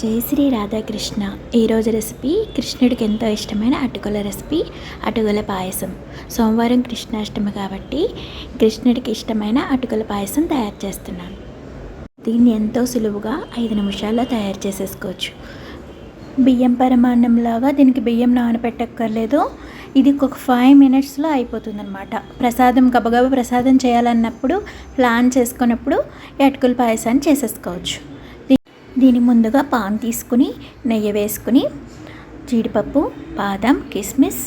జై శ్రీ రాధాకృష్ణ. ఈరోజు రెసిపీ కృష్ణుడికి ఎంతో ఇష్టమైన అటుకుల రెసిపీ అటుకుల పాయసం. సోమవారం కృష్ణాష్టమి కాబట్టి కృష్ణుడికి ఇష్టమైన అటుకుల పాయసం తయారు చేస్తున్నాను. దీన్ని ఎంతో సులువుగా ఐదు నిమిషాల్లో తయారు చేసేసుకోవచ్చు. బియ్యం పరమాన్నంలాగా దీనికి బియ్యం నానబెట్టక్కర్లేదు ఇది ఒక ఫైవ్ మినిట్స్లో అయిపోతుంది అనమాట ప్రసాదం గబగబ ప్రసాదం చేయాలన్నప్పుడు ప్లాన్ చేసుకున్నప్పుడు ఈ అటుకుల పాయసాన్ని చేసేసుకోవచ్చు. దీని ముందుగా పాన్ తీసుకుని నెయ్యి వేసుకుని జీడిపప్పు బాదం కిస్మిస్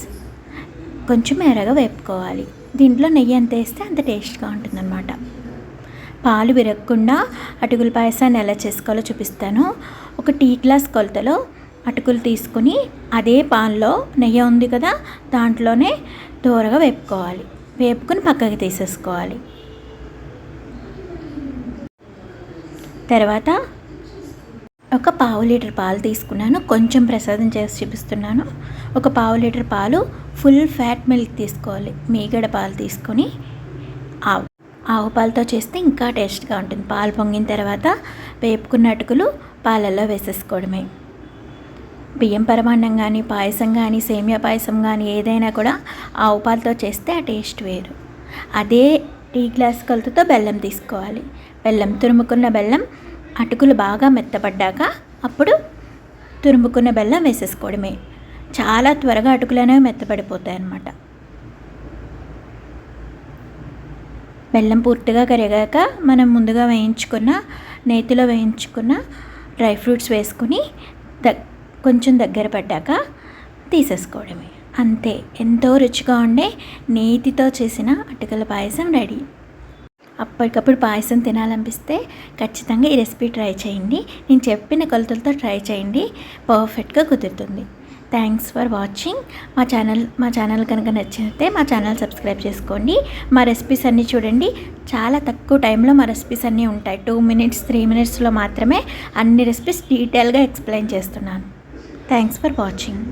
కొంచెం ఎర్రగా వేపుకోవాలి. దీంట్లో నెయ్యి ఎంత వేస్తే అంత టేస్ట్గా ఉంటుందన్నమాట. పాలు విరగకుండా అటుకుల పాయసాన్ని ఎలా చేసుకోవాలో చూపిస్తాను. ఒక టీ గ్లాస్ కొలతలో అటుకులు తీసుకుని అదే పాన్లో నెయ్యి ఉంది కదా దాంట్లోనే దూరగా వేపుకోవాలి. వేపుకుని పక్కకి తీసేసుకోవాలి. తర్వాత ఒక పావు లీటర్ పాలు తీసుకున్నాను. కొంచెం ప్రసాదం చేసి చూపిస్తున్నాను. ఒక పావు లీటర్ పాలు ఫుల్ ఫ్యాట్ మిల్క్ తీసుకోవాలి. మీగడ పాలు తీసుకొని ఆవు ఆవు పాలతో చేస్తే ఇంకా టేస్ట్గా ఉంటుంది. పాలు పొంగిన తర్వాత వేపుకున్న అటుకులు పాలల్లో వేసేసుకోవడమే. బియ్యం పరమాన్నం కానీ పాయసం కానీ సేమియా పాయసం కానీ ఏదైనా కూడా ఆవు పాలతో చేస్తే ఆ టేస్ట్ వేరు. అదే టీ గ్లాస్ కొలతతో బెల్లం తీసుకోవాలి. బెల్లం తురుముకున్న బెల్లం అటుకులు బాగా మెత్తపడ్డాక అప్పుడు తురుముకున్న బెల్లం వేసేసుకోవడమే. చాలా త్వరగా అటుకులు అనేవి మెత్తపడిపోతాయి అన్నమాట బెల్లం పూర్తిగా కరిగాక మనం ముందుగా వేయించుకున్న నేతిలో వేయించుకున్న డ్రై ఫ్రూట్స్ వేసుకుని ద కొంచెం దగ్గర పడ్డాక తీసేసుకోవడమే. అంతే. ఎంతో రుచిగా ఉండే నేతితో చేసిన అటుకల పాయసం రెడీ. అప్పటికప్పుడు పాయసం తినాలనిపిస్తే ఖచ్చితంగా ఈ రెసిపీ ట్రై చేయండి. నేను చెప్పిన కొలతలతో ట్రై చేయండి. పర్ఫెక్ట్గా కుదురుతుంది. Thanks for watching. మా ఛానల్ మా ఛానల్ కనుక నచ్చితే మా ఛానల్ సబ్స్క్రైబ్ చేసుకోండి. మా రెసిపీస్ అన్నీ చూడండి. చాలా తక్కువ టైంలో మా రెసిపీస్ అన్నీ ఉంటాయి. టూ మినిట్స్ త్రీ మినిట్స్లో మాత్రమే అన్ని రెసిపీస్ డీటెయిల్గా ఎక్స్ప్లెయిన్ చేస్తున్నాను. Thanks for watching.